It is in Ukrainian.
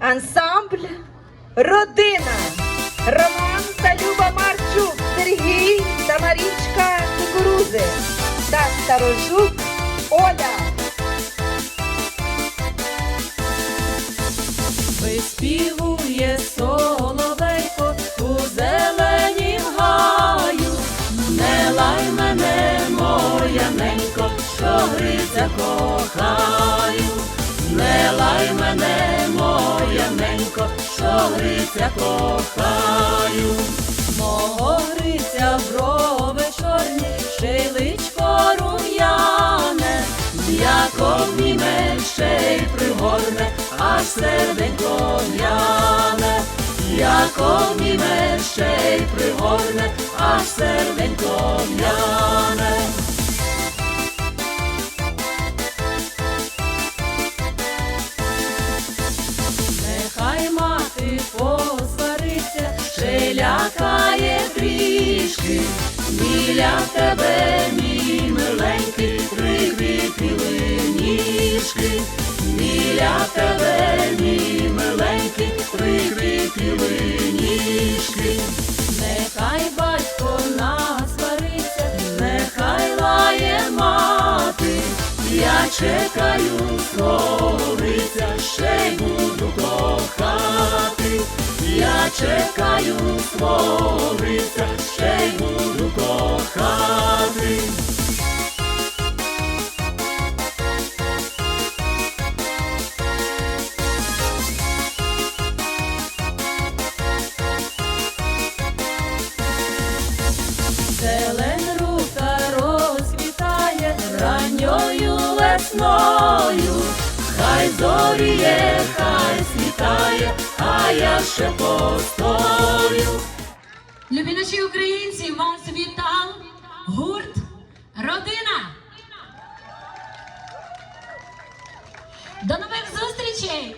Ансамбль Родина. Роман та Люба Марчук, Сергій та Марічка Кукурузи та Старожук Оля. Виспівує соловейко у зеленім гаю, не лай мене, моя ненько, що гриця кохаю, не лай мене, моя гриця кохаю, мого гриця брови чорні, шиличко рум'яне, як обніме ще й пригорне, аж серденько в'яне, як обніме ще й пригорне, аж серденько в'яне. Лякає трішки, біля тебе, мій миленький, прикріпіли ніжки, біля тебе, мій миленький, прикріпіли ніжки, нехай батько насвариться, нехай лає мати, я чекаю словиця, ще й буду кохати, я чекаю словиця, ще й буду кохати. Зелен рута розквітає ранньою весною, хай зоріє, хай світає, а я ще постою. Наші українці, вас вітав гурт Родина. До нових зустрічей!